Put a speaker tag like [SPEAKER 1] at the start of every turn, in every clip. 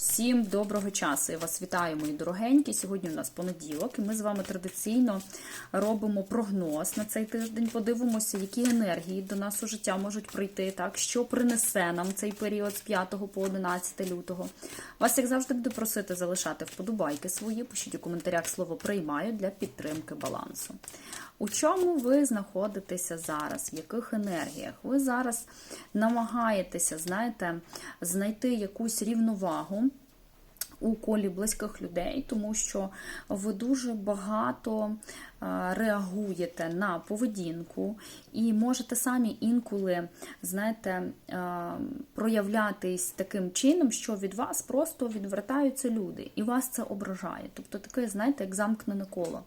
[SPEAKER 1] Всім доброго часу! Я вас вітаю, мої дорогенькі. Сьогодні у нас понеділок, і ми з вами традиційно робимо прогноз на цей тиждень. Подивимося, які енергії до нас у життя можуть прийти, так що принесе нам цей період з 5 по 11 лютого. Вас, як завжди, буду просити залишати вподобайки свої. Пишіть у коментарях слово приймаю для підтримки балансу. У чому ви знаходитеся зараз? В яких енергіях? Ви зараз намагаєтеся, знаєте, знайти якусь рівновагу у колі близьких людей, тому що ви дуже багато е, реагуєте на поведінку і можете самі інколи, знаєте, е, проявлятись таким чином, що від вас просто відвертаються люди, і вас це ображає. Тобто таке, знаєте, як замкнене коло.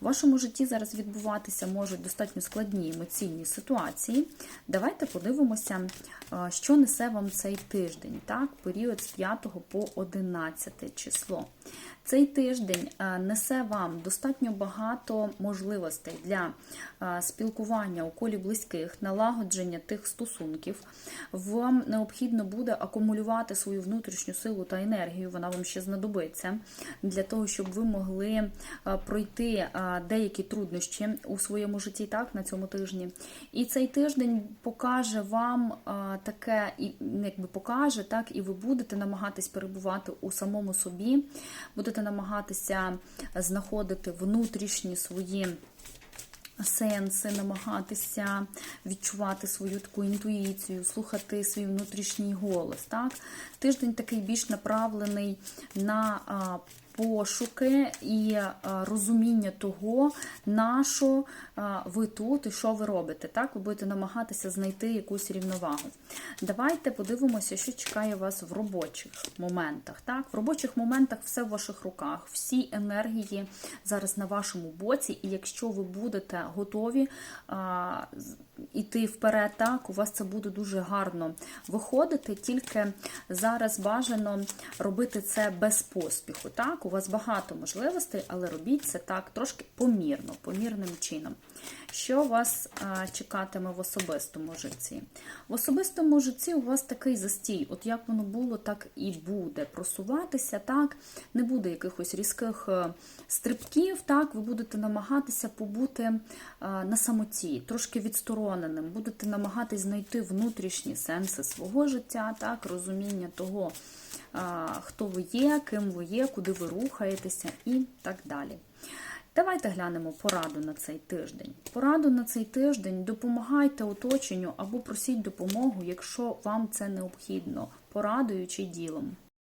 [SPEAKER 1] В вашому житті зараз відбуватися можуть достатньо складні емоційні ситуації. Давайте подивимося, е, що несе вам цей тиждень, так, період з 5 по 11 число. Цей тиждень е, несе вам достатньо багато можливостей для е, спілкування у колі близьких, налагодження тих стосунків. Вам необхідно буде акумулювати свою внутрішню силу та енергію, вона вам ще знадобиться для того, щоб ви могли е, пройти деякі труднощі у своєму житті так, на цьому тижні. І цей тиждень покаже вам таке, якби покаже, так, і ви будете намагатись перебувати у самому собі. будете будете намагатися знаходити внутрішні свої сенси, намагатися відчувати свою таку інтуїцію, слухати свій внутрішній голос. Так? Тиждень такий більш направлений на пошуки і е, розуміння того, на що е, ви тут і що ви робите. Так, ви будете намагатися знайти якусь рівновагу. Давайте подивимося, що чекає вас в робочих моментах. Так, В робочих моментах все в ваших руках, всі енергії зараз на вашому боці, і якщо ви будете готові йти вперед, так, у вас це буде дуже гарно виходити, тільки зараз бажано робити це без поспіху. Так, у вас багато можливостей, але робіть це так трошки помірно, помірним чином. Що вас а, чекатиме в особистому житті? В особистому житті у вас такий застій, от як воно було, так і буде. Просуватися, так, не буде якихось різких е, стрибків, так, ви будете намагатися побути а, на самоті, трошки відстороненим, будете намагатись знайти внутрішні сенси свого життя, так, розуміння того, а, хто ви є, ким ви є, куди ви рухаєтеся і так далі. Давайте глянемо пораду на цей тиждень. Пораду на цей тиждень допомагайте оточенню або просіть допомогу, якщо вам це необхідно, порадою чи ділом.